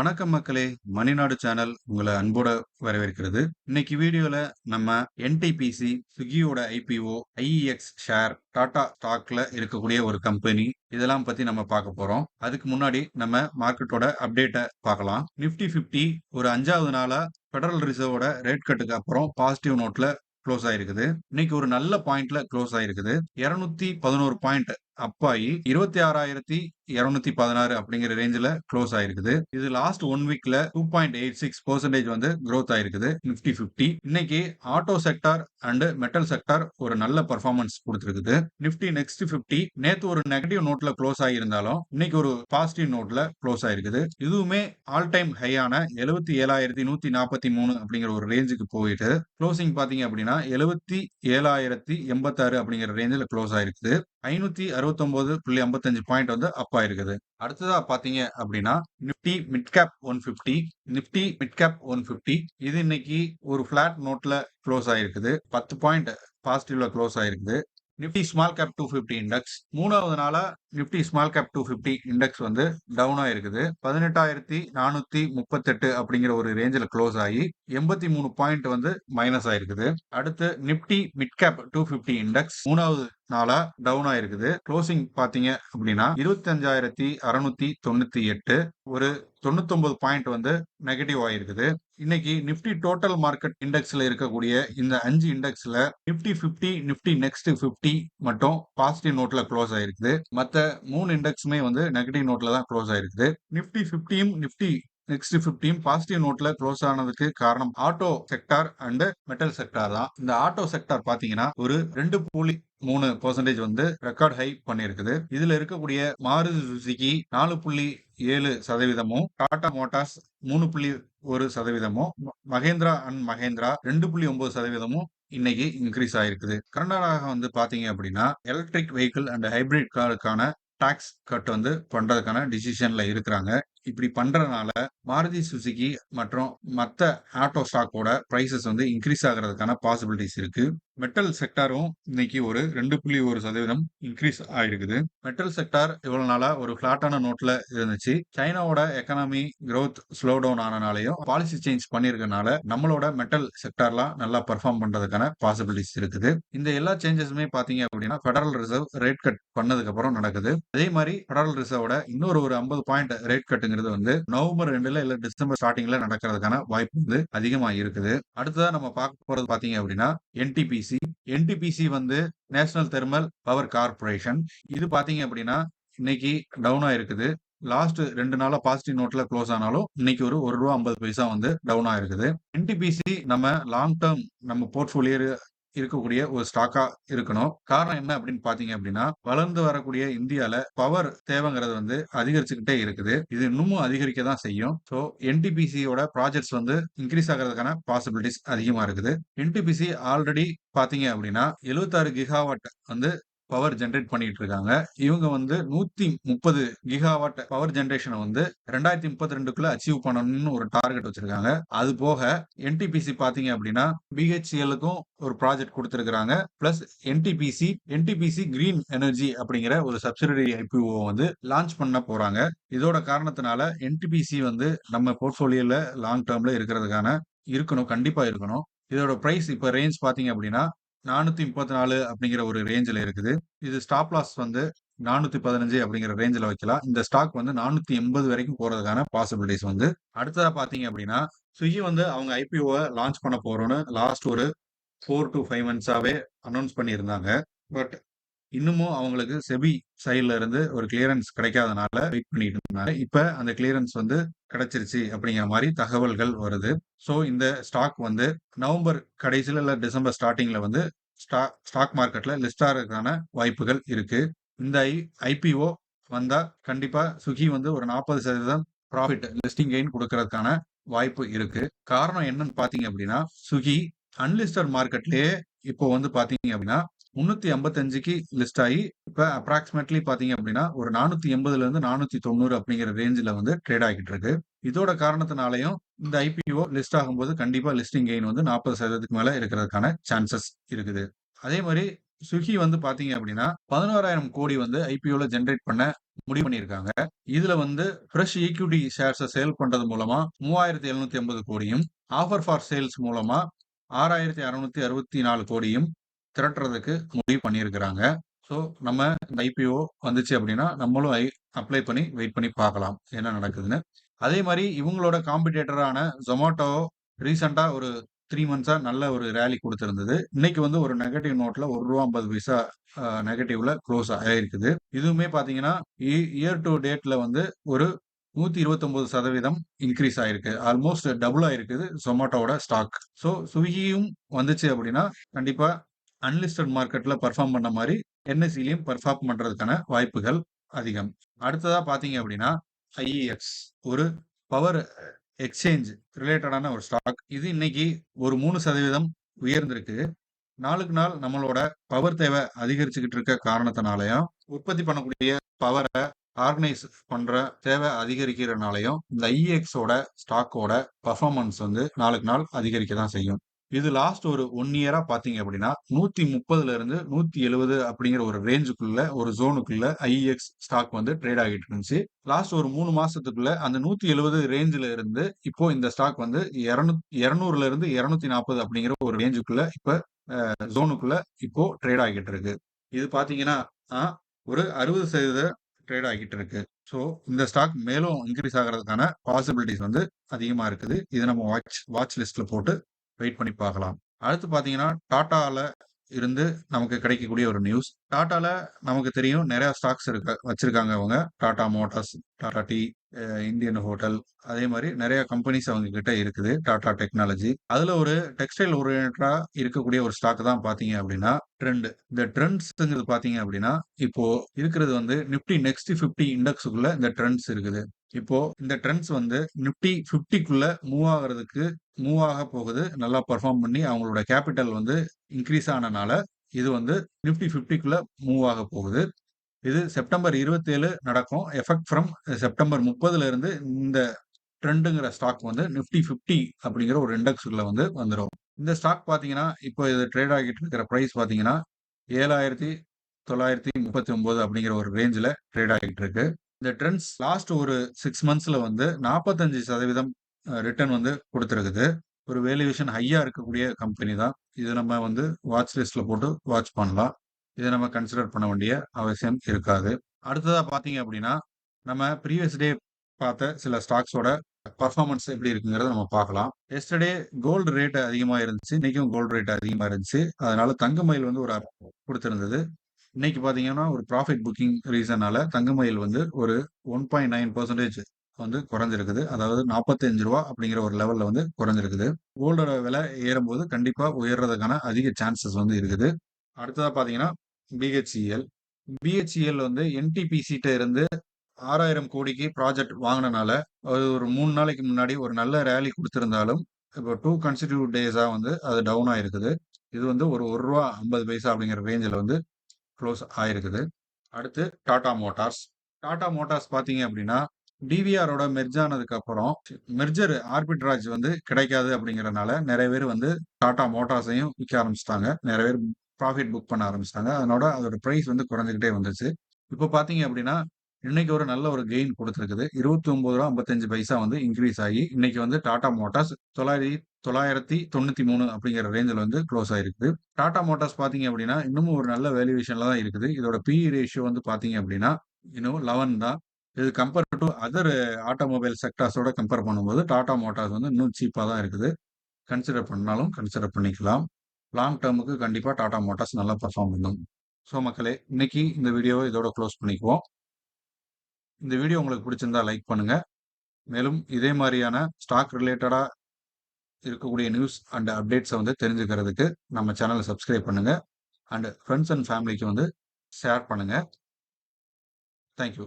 வணக்கம் மக்களே. மணிநாடு சேனல் உங்களை அன்போட வரவேற்கிறது. இன்னைக்கு வீடியோல நம்ம என்டிபிசி ஸ்விக்கியோட ஐபிஓ ஐஇஎக்ஸ் ஷேர் டாடா ஸ்டாக்ல இருக்கக்கூடிய ஒரு கம்பெனி இதெல்லாம் பத்தி நம்ம பார்க்க போறோம். அதுக்கு முன்னாடி நம்ம மார்க்கெட்டோட அப்டேட்டை பார்க்கலாம். நிப்டி பிப்டி ஒரு அஞ்சாவது நாளா பெடரல் ரிசர்வோட ரேட் கட்டுக்கு அப்புறம் பாசிட்டிவ் நோட்ல க்ளோஸ் ஆயிருக்குது. இன்னைக்கு ஒரு நல்ல பாயிண்ட்ல க்ளோஸ் ஆயிருக்குது. இருநூத்தி பதினோரு பாயிண்ட் அப்பாயி இருபத்தி ஆறாயிரத்தி இருநூத்தி பதினாறு அப்படிங்கிற ரேஞ்சில் க்ளோஸ் ஆயிருக்குது. இது லாஸ்ட் ஒன் வீக்ல two point eight six percentage வந்து க்ரோத் ஆயிருக்குது. நிப்டி பிப்டி இன்னைக்கு auto sector and metal sector ஒரு நல்ல பர்ஃபார்மன்ஸ் கொடுத்துருக்குது. நிப்டி நெக்ஸ்ட் பிப்டி நேத்து ஒரு நெகட்டிவ் நோட்ல க்ளோஸ் ஆகியிருந்தாலும் இன்னைக்கு ஒரு பாசிட்டிவ் நோட்ல க்ளோஸ் ஆயிருக்குது. இதுவுமே ஆல் டைம் ஹையான எழுபத்தி ஏழாயிரத்தி நூத்தி நாற்பத்தி மூணு அப்படிங்கிற ஒரு ரேஞ்சுக்கு போயிட்டு க்ளோசிங் பாத்தீங்க அப்படின்னா எழுபத்தி ஏழாயிரத்தி எண்பத்தாறு அப்படிங்கிற ரேஞ்சில் க்ளோஸ் ஆயிருக்குது. ஐநூத்தி அறுபத்தொன்பது புள்ளி ஐம்பத்தஞ்சு பாயிண்ட் வந்து அப் ஆயிருக்குது. அடுத்ததா பாத்தீங்க அப்படின்னா Nifty mid cap one fifty Nifty mid cap one fifty இது இன்னைக்கு ஒரு பிளாட் நோட்ல க்ளோஸ் ஆயிருக்குது. பத்து பாயிண்ட் பாசிட்டிவ்ல க்ளோஸ் ஆயிருக்குது. Nifty small cap two fifty index மூணாவது நாளா Nifty small cap two fifty index வந்து டவுன் ஆயிருக்குது. பதினெட்டாயிரத்தி நானூற்றி முப்பத்தெட்டு அப்படிங்கிற ஒரு ரேஞ்சில் க்ளோஸ் ஆகி எண்பத்தி மூணு பாயிண்ட் வந்து மைனஸ் ஆயிருக்குது. அடுத்து Nifty mid cap two fifty index மூணாவது நாளா டவுன் ஆயிருக்குது. க்ளோசிங் பார்த்தீங்க அப்படின்னா இருபத்தஞ்சாயிரத்தி அறுநூத்தி தொண்ணூத்தி எட்டு. ஒரு தொண்ணூத்தொன்பது பாயிண்ட் வந்து நெகட்டிவ் ஆயிருக்குது. இன்னைக்கு நிப்டி டோட்டல் மார்க்கெட் இண்டெக்ஸ்ல இருக்கக்கூடிய இந்த அஞ்சு இண்டெக்ஸ்ல Nifty fifty Nifty next fifty மட்டும் பாசிட்டிவ் நோட்ல க்ளோஸ் ஆயிருக்குது. மூணு இண்டெக்ஸுமே வந்து நெகட்டிவ் நோட்ல தான் க்ளோஸ் ஆயிருக்குது. நிஃப்டி ஃபிஃப்டியும் நிஃப்டி நெக்ஸ்ட் ஃபிஃப்டியும் பாசிட்டிவ் நோட்ல க்ளோஸ் ஆனதுக்கு காரணம் auto sector and metal sector தான். இந்த ஆட்டோ செக்டார் பாத்தீங்கன்னா ஒரு ரெண்டு புள்ளி மூணு பர்சன்டேஜ் வந்து ரெக்கார்ட் ஹை பண்ணியிருக்குது. இதுல இருக்கக்கூடிய மாருதி சுசுகி நாலு புள்ளி ஏழு சதவீதமும் டாடா மோட்டார்ஸ் மூணு புள்ளி ஒரு சதவீதமும் மகேந்திரா அண்ட் மகேந்திரா ரெண்டு புள்ளி ஒன்பது சதவீதமும் இன்னைக்கு இன்க்ரீஸ் ஆயிருக்குது. கர்நாடகா வந்து பாத்தீங்க அப்படின்னா எலக்ட்ரிக் வெஹிக்கிள் அண்ட் ஹைபிரிட் காருக்கான டாக்ஸ் கட் வந்து பண்றதுக்கான டிசிஷன்ல இருக்கிறாங்க. இப்படி பண்றதுனால மாருதி சுசுகி மற்றும் மற்ற ஆட்டோ ஸ்டாக்கோட பிரைசஸ் வந்து இன்க்ரீஸ் ஆகிறதுக்கான பாசிபிலிட்டிஸ் இருக்கு. மெட்டல் செக்டாரும் இன்னைக்கு ஒரு ரெண்டு புள்ளி ஒரு சதவீதம் இன்க்ரீஸ் ஆயிருக்குது. மெட்டல் செக்டார் இவ்வளவு நாளா ஒரு பிளாட்டான நோட்ல இருந்துச்சு. சைனாவோட எக்கனாமி க்ரோத் ஸ்லோ டவுன் ஆனனாலையும் பாலிசி சேஞ்ச் பண்ணிருக்கனால நம்மளோட மெட்டல் செக்டார்லாம் நல்லா பெர்ஃபார்ம் பண்றதுக்கான பாசிபிலிட்டிஸ் இருக்குது. இந்த எல்லா சேஞ்சஸுமே பாத்தீங்க அப்படின்னா ஃபெடரல் ரிசர்வ் ரேட் கட் பண்ணதுக்கு அப்புறம் நடக்குது. அதே மாதிரி ஃபெடரல் ரிசர்வோட இன்னொரு ஒரு ஐம்பது பாயிண்ட் ரேட் கட்டுங்கிறது வந்து நவம்பர் ரெண்டுல இல்ல டிசம்பர் ஸ்டார்டிங்ல நடக்கிறதுக்கான வாய்ப்பு வந்து அதிகமா இருக்குது. அடுத்ததா நம்ம பார்க்க போறது பாத்தீங்க அப்படின்னா என்டிபிசி என்டிபிசி வந்து நேஷனல் தெர்மல் பவர் கார்பரேஷன் இது பாத்தீங்க அப்படின்னா இன்னைக்கு டவுன் ஆயிருக்குது. லாஸ்ட் ரெண்டு நாளா பாசிட்டிவ் நோட்ல க்ளோஸ் ஆனாலும் இன்னைக்கு ஒரு ஒரு ரூபா ஐம்பது பைசா வந்து டவுன் ஆயிருக்குது என்டிபிசி நம்ம லாங் டேர்ம் நம்ம போர்ட்ஃபோலியோ இருக்கக்கூடிய ஒரு ஸ்டாக்கா இருக்கணும். காரணம் என்ன அப்படின்னு பாத்தீங்க அப்படின்னா வளர்ந்து வரக்கூடிய இந்தியால பவர் தேவைங்கிறது வந்து அதிகரிச்சுக்கிட்டே இருக்குது. இது இன்னமும் அதிகரிக்க தான் செய்யும். ஸோ என்டிபிசியோட ப்ராஜெக்ட்ஸ் வந்து இன்க்ரீஸ் ஆகிறதுக்கான பாசிபிலிட்டிஸ் அதிகமா இருக்குது. என்டிபிசி ஆல்ரெடி பாத்தீங்க அப்படின்னா எழுபத்தாறு கிகாவாட் வந்து பவர் ஜென்ரேட் பண்ணிட்டு இருக்காங்க இவங்க வந்து நூத்தி முப்பது கிகாவாட் பவர் ஜென்ரேஷனை வந்து ரெண்டாயிரத்தி முப்பத்தி ரெண்டுக்குள்ள அச்சீவ் பண்ணணும்னு ஒரு டார்கெட் வச்சிருக்காங்க. அது போக என்டிபிசி பாத்தீங்க அப்படின்னா பிஹெச்சிஎலுக்கும் ஒரு ப்ராஜெக்ட் கொடுத்துருக்காங்க plus NTPC NTPC green energy அப்படிங்கிற ஒரு சப்சிடரி ஐபிஓ வந்து லான்ச் பண்ண போறாங்க. இதோட காரணத்தினால என்டிபிசி வந்து நம்ம போர்ட்போலியோல லாங் டேர்ம்ல இருக்கிறதுக்கான இருக்கணும் கண்டிப்பா இருக்கணும். இதோட பிரைஸ் இப்ப ரேஞ்ச் பாத்தீங்க அப்படின்னா நானூத்தி முப்பத்தி நாலு அப்படிங்கிற ஒரு ரேஞ்சில் இருக்குது. இது ஸ்டாப் லாஸ் வந்து நானூற்றி பதினஞ்சு அப்படிங்கிற ரேஞ்சில் வைக்கலாம். இந்த ஸ்டாக் வந்து நானூற்றி எண்பது வரைக்கும் போகிறதுக்கான பாசிபிலிட்டிஸ் வந்து. அடுத்ததாக பார்த்தீங்க அப்படின்னா ஸ்விக்கி வந்து அவங்க ஐபிஓவை லான்ச் பண்ண போகிறோன்னு லாஸ்ட் ஒரு ஃபோர் டு ஃபைவ் மந்த்ஸாவே அனௌன்ஸ் பண்ணியிருந்தாங்க. பட் இன்னமும் அவங்களுக்கு செபி சைட்ல இருந்து ஒரு கிளியரன்ஸ் கிடைக்காதனால வெயிட் பண்ணிட்டு இருந்தாங்க. இப்ப அந்த கிளியரன்ஸ் வந்து கிடைச்சிருச்சு அப்படிங்கிற மாதிரி தகவல்கள் வருது. ஸோ இந்த ஸ்டாக் வந்து நவம்பர் கடைசியில் இல்லை டிசம்பர் ஸ்டார்டிங்ல வந்து ஸ்டாக் மார்க்கெட்ல லிஸ்ட் ஆகிறதுக்கான வாய்ப்புகள் இருக்கு. இந்த ஐ ஐபிஓ வந்தா கண்டிப்பா சுகி வந்து ஒரு நாற்பது சதவீதம் ப்ராஃபிட் லிஸ்டிங் கெயின் கொடுக்கறதுக்கான வாய்ப்பு இருக்கு. காரணம் என்னன்னு பாத்தீங்க அப்படின்னா சுகி அன்லிஸ்டட் மார்க்கெட்லயே இப்போ வந்து பாத்தீங்க அப்படின்னா முன்னூத்தி ஐம்பத்தஞ்சுக்கு லிஸ்ட் ஆகி இப்ப அப்ராக்சிமேட்லி பாத்தீங்க அப்படின்னா ஒரு நானூத்தி எண்பதுல இருந்து நானூத்தி தொண்ணூறு அப்படிங்கிற ரேஞ்சில் வந்து ட்ரேட் ஆகிட்டு இருக்கு இதோட காரணத்தினாலையும் இந்த ஐபிஓ லிஸ்ட் ஆகும்போது கண்டிப்பா லிஸ்டிங் கெயின் வந்து நாற்பது சதவீதத்துக்கு மேல இருக்கிறதுக்கான சான்சஸ் இருக்குது அதே மாதிரி சுகி வந்து பாத்தீங்க அப்படின்னா பதினோராயிரம் கோடி வந்து ஐபிஓல ஜென்ரேட் பண்ண முடிவு பண்ணியிருக்காங்க. இதுல வந்து ஃப்ரெஷ் ஈக்விட்டி ஷேர்ஸை சேல் பண்றது மூலமா 3780 கோடியும், ஆஃபர் ஃபார் சேல்ஸ் மூலமா 6664 கோடியும் திரட்டுறதுக்கு முடிவு பண்ணியிருக்கிறாங்க. ஸோ நம்ம இந்த ஐபிஓ வந்துச்சு அப்படின்னா, நம்மளும் ஐ அப்ளை பண்ணி வெயிட் பண்ணி பார்க்கலாம். என்ன நடக்குதுன்னு. அதே மாதிரி இவங்களோட காம்படிட்டரான ஜொமேட்டோ ரீசென்ட்டா ஒரு த்ரீ மந்த்ஸாக நல்ல ஒரு ரேலி கொடுத்துருந்தது இன்னைக்கு வந்து ஒரு நெகட்டிவ் நோட்டில் ஒரு ரூபா ஐம்பது பைசா நெகட்டிவ்ல க்ளோஸ் ஆகிருக்குது இதுவுமே பார்த்தீங்கன்னா, இ இயர் டு டேட்டில் வந்து ஒரு நூற்றி இருபத்தொம்பது சதவீதம் இன்க்ரீஸ் ஆயிருக்கு. ஆல்மோஸ்ட் டபுள் ஆயிருக்குது ஜொமேட்டோட ஸ்டாக். ஸோ ஸ்விக்கியும் வந்துச்சு அப்படின்னா, கண்டிப்பாக அன்லிஸ்டட் மார்க்கெட்ல பர்ஃபார்ம் பண்ண மாதிரி என்எஸ்சிலையும் பர்ஃபார்ம் பண்றதுக்கான வாய்ப்புகள் அதிகம். அடுத்ததா பார்த்தீங்க அப்படின்னா, ஐஇஎக்ஸ் ஒரு பவர் எக்ஸ்சேஞ்ச் ரிலேட்டடான ஒரு ஸ்டாக். இது இன்னைக்கு ஒரு மூணு சதவீதம் உயர்ந்திருக்கு. நாளுக்கு நாள் நம்மளோட பவர் தேவை அதிகரிச்சுக்கிட்டு இருக்க காரணத்தினாலையும் உற்பத்தி பண்ணக்கூடிய பவரை ஆர்கனைஸ் பண்ற தேவை அதிகரிக்கிறனாலையும் இந்த ஐஎக்ஸோட ஸ்டாக்கோட பர்ஃபார்மன்ஸ் வந்து நாளுக்கு நாள் அதிகரிக்க தான் செய்யும். இது லாஸ்ட் ஒரு ஒன் இயரா பார்த்தீங்க அப்படின்னா, 130ல இருந்து 170 அப்படிங்கிற ஒரு ரேஞ்சுக்குள்ள ஒரு ஜோனுக்குள்ள ஐஎக்ஸ் ஸ்டாக் வந்து ட்ரேட் ஆகிட்டு இருந்துச்சு. லாஸ்ட் ஒரு மூணு மாசத்துக்குள்ள அந்த நூற்றி எழுபது ரேஞ்சில் இருந்து இப்போ இந்த ஸ்டாக் வந்து 200 200ல இருந்து 240 அப்படிங்கிற ஒரு ரேஞ்சுக்குள்ள இப்ப ஜோனுக்குள்ள இப்போ ட்ரேட் ஆகிட்டு இருக்கு. இது பார்த்தீங்கன்னா, ஒரு 60% ட்ரேட் ஆகிட்டு இருக்கு. ஸோ இந்த ஸ்டாக் மேலும் இன்க்ரீஸ் ஆகிறதுக்கான பாசிபிலிட்டிஸ் வந்து அதிகமா இருக்குது. இதை நம்ம வாட்ச் வாட்ச் லிஸ்ட்ல போட்டு வெயிட் பண்ணி பார்க்கலாம். அடுத்து பார்த்தீங்கன்னா, டாட்டாவில் இருந்து நமக்கு கிடைக்கக்கூடிய ஒரு நியூஸ். டாட்டால நமக்கு தெரியும் நிறைய ஸ்டாக்ஸ் இருக்க வச்சிருக்காங்க அவங்க. Tata Motors, Tata tea, Indian hotel அதே மாதிரி நிறைய கம்பெனிஸ் அவங்க கிட்ட இருக்குது. டாடா டெக்னாலஜி. அதுல ஒரு டெக்ஸ்டைல் ஓரியன்டா இருக்கக்கூடிய ஒரு ஸ்டாக் தான் பார்த்தீங்க அப்படின்னா, ட்ரெண்ட். இந்த ட்ரெண்ட்ஸ்ங்கிறது பார்த்தீங்க அப்படின்னா, இப்போ இருக்கிறது வந்து நிப்டி நெக்ஸ்ட் பிப்டி இண்டெக்ஸுக்குள்ள இந்த ட்ரெண்ட்ஸ் இருக்குது. இப்போ இந்த ட்ரெண்ட்ஸ் வந்து நிஃப்டி 50க்குள்ள மூவ் ஆகுறதுக்கு மூவ் ஆக போகுது. நல்லா பர்ஃபார்ம் பண்ணி அவங்களோட கேப்பிட்டல் வந்து இன்க்ரீஸ் ஆனனால, இது வந்து நிஃப்டி 50க்குள்ள மூவ் ஆக போகுது. இது செப்டம்பர் 27 நடக்கும். எஃபெக்ட் ஃப்ரம் செப்டம்பர் 30ல இருந்து இந்த ட்ரெண்டுங்கிற ஸ்டாக் வந்து நிஃப்டி 50 அப்படிங்கிற ஒரு இண்டெக்ஸ்க்குள்ள வந்து வந்துடும் இந்த ஸ்டாக் பார்த்தீங்கன்னா, இப்போ இது ட்ரேட் ஆகிட்டு இருக்கிற தொள்ளாயிரத்தி பார்த்தீங்கன்னா, 7939 அப்படிங்கிற ஒரு ரேஞ்சில் ட்ரேட் ஆகிட்டு இருக்கு. இந்த ட்ரெண்ட்ஸ் லாஸ்ட் ஒரு சிக்ஸ் மந்த்ஸ்ல வந்து நாற்பத்தஞ்சு சதவீதம் ரிட்டர்ன் வந்து கொடுத்துருக்குது ஒரு வேல்யூவேஷன் ஹையா இருக்கக்கூடிய கம்பெனி தான். இது நம்ம வந்து வாட்ச் லிஸ்ட்ல போட்டு வாட்ச் பண்ணலாம். இதை நம்ம கன்சிடர் பண்ண வேண்டிய அவசியம் இருக்காது. அடுத்ததா பார்த்தீங்க அப்படின்னா, நம்ம ப்ரீவியஸ் டே பார்த்த சில ஸ்டாக்ஸோட பர்ஃபார்மன்ஸ் எப்படி இருக்குங்கிறத நம்ம பார்க்கலாம். எஸ்டர்டே கோல்டு ரேட் அதிகமா இருந்துச்சு. இன்னைக்கும் கோல்டு ரேட் அதிகமா இருந்துச்சு. அதனால தங்கமயில் வந்து ஒரு அப் இன்னைக்கு பார்த்தீங்கன்னா, ஒரு ப்ராஃபிட் புக்கிங் ரீசனால தங்கமயில் வந்து ஒரு 1.9% வந்து குறைஞ்சிருக்குது. அதாவது நாற்பத்தஞ்சு ரூபா அப்படிங்கிற ஒரு லெவல்ல வந்து குறைஞ்சிருக்குது. கோல்டோட விலை ஏறும்போது கண்டிப்பா உயர்றதுக்கான அதிக சான்சஸ் வந்து இருக்குது. அடுத்ததா பார்த்தீங்கன்னா, பிஹெச்இஎல் BHEL வந்து என்டிபிசிட்ட இருந்து 6000 கோடிக்கு ப்ராஜெக்ட் வாங்கினனால அது ஒரு மூணு நாளைக்கு முன்னாடி ஒரு நல்ல ரேலி கொடுத்துருந்தாலும் இப்போ 2 கன்சிக்யூட்டிவ் டேஸா வந்து அது டவுன் ஆயிருக்குது. இது வந்து ஒரு ஒருரூவா ஐம்பது பைசா அப்படிங்கிற ரேஞ்சில் வந்து க்ளோஸ் ஆயிருக்குது. அடுத்து டாடா மோட்டார்ஸ். டாடா மோட்டார்ஸ் பார்த்தீங்க அப்படின்னா, டிவிஆரோட மெர்ஜ் ஆனதுக்கு அப்புறம் மெர்ஜர் ஆர்பிட்ராஜ் வந்து கிடைக்காது அப்படிங்கிறனால, நிறைய பேர் வந்து டாடா மோட்டார்ஸையும் விற்க ஆரம்பிச்சிட்டாங்க நிறைய பேர் ப்ராஃபிட் புக் பண்ண ஆரம்பிச்சிட்டாங்க அதனோட அதோட ப்ரைஸ் வந்து குறைஞ்சிக்கிட்டே வந்துச்சு. இப்போ பார்த்தீங்க அப்படின்னா, இன்னைக்கு ஒரு நல்ல ஒரு கெயின் கொடுத்துருக்குது இருபத்தொம்போது ரூபா ஐம்பத்தஞ்சு பைசா வந்து இன்க்ரீஸ் ஆகி, இன்னைக்கு வந்து டாடா மோட்டார்ஸ் 900 993 அப்படிங்கிற ரேஞ்சில் வந்து க்ளோஸ் ஆயிருக்குது. டாடா மோட்டார்ஸ் பார்த்தீங்க அப்படின்னா, இன்னமும் ஒரு நல்ல வேல்யூவேஷன்ல தான் இருக்குது. இதோட பிஇ ரேஷியோ வந்து பார்த்தீங்க அப்படின்னா, இன்னும் 11 தான். இது கம்பேர் டூ அதர் ஆட்டோமொபைல் செக்டார்ஸோட கம்பேர் பண்ணும்போது, டாடா மோட்டார்ஸ் வந்து இன்னும் சீப்பாக தான் இருக்குது. கன்சிடர் பண்ணாலும் கன்சிடர் பண்ணிக்கலாம். லாங் டேர்முக்கு கண்டிப்பாக டாடா மோட்டார்ஸ் நல்லா பர்ஃபார்ம் பண்ணும். ஸோ மக்களே, இன்னைக்கு இந்த வீடியோவை இதோட க்ளோஸ் பண்ணிக்குவோம். இந்த வீடியோ உங்களுக்கு பிடிச்சிருந்தா லைக் பண்ணுங்கள் மேலும் இதே மாதிரியான ஸ்டாக் ரிலேட்டடாக இருக்கக்கூடிய நியூஸ் அண்ட் அப்டேட்ஸை வந்து தெரிஞ்சுக்கிறதுக்கு நம்ம சேனலை சப்ஸ்கிரைப் பண்ணுங்கள் அண்டு ஃப்ரெண்ட்ஸ் அண்ட் ஃபேமிலிக்கு வந்து ஷேர் பண்ணுங்கள் தேங்க் யூ.